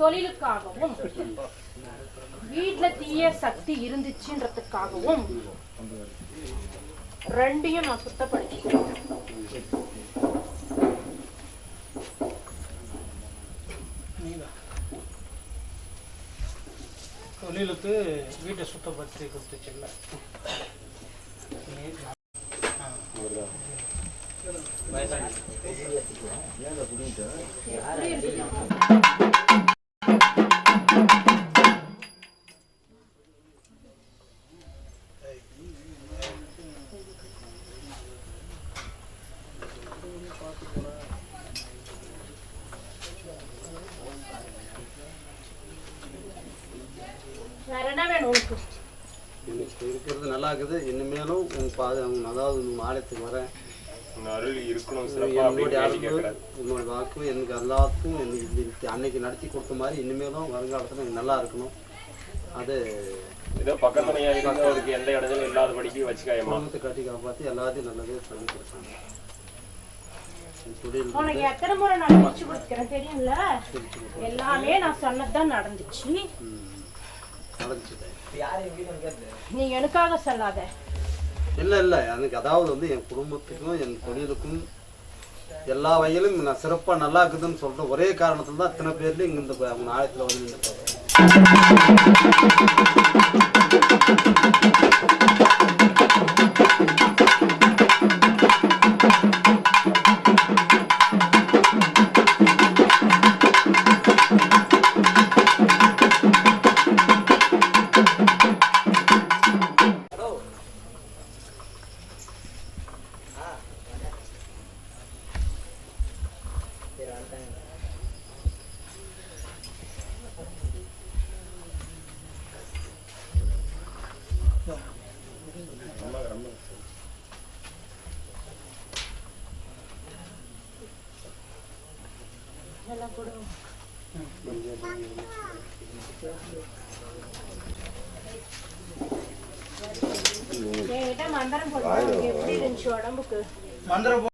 தொழிலுக்காகவும் வீட்ல தீய சக்தி இருந்துச்சுன்றதுக்காகவும் ரெண்டையும் நான் சுத்தப்படுத்திக்கிறேன். தொழிலுக்கு வீட்டை சுத்தப்படுத்தி கொடுத்துச்சுல்ல. வேற இன்னைக்கு இருக்கிறது நல்லா இருக்குது. இனிமேலும் உங்க பாது உங்க அதாவது உங்க ஆலயத்துக்கு வரேன். உங்களுடைய வாக்கு எனக்கு எல்லாத்துக்கும் எனக்கு அன்னைக்கு நடத்தி கொடுத்த மாதிரி இனிமேலும் வருங்காலத்தில் எனக்கு நல்லா இருக்கணும். அது ஏதோ பக்கத்துலயா எந்த இடத்துல இல்லாதபடிக்கு வச்சுக்காயமா குடும்பத்தை கட்டி காப்பாற்றி எல்லாத்தையும் நல்லதே பண்ணி கொடுத்தாங்க உனக்கு எத்தனை முறை நான் முடிச்சு கொடுத்துக்கிறேன் தெரியும்ல? எல்லாமே நான் சொன்னதுதான் நடந்துச்சு. நீ எனக்காக சொல்லாத. இல்லை இல்லை. எனக்கு அதாவது வந்து என் குடும்பத்துக்கும் என் தொழிலுக்கும் எல்லா வகையிலும் நான் சிறப்பாக நல்லா இருக்குதுன்னு சொல்கிற ஒரே காரணத்தில் தான் இத்தனை பேர்லையும் இங்கே இந்த அவங்க ஆலயத்தில் வந்து நின்று என்கிட்ட மந்திரம் போட்டு எப்படி இருந்துச்சு உடம்புக்கு மந்திரம்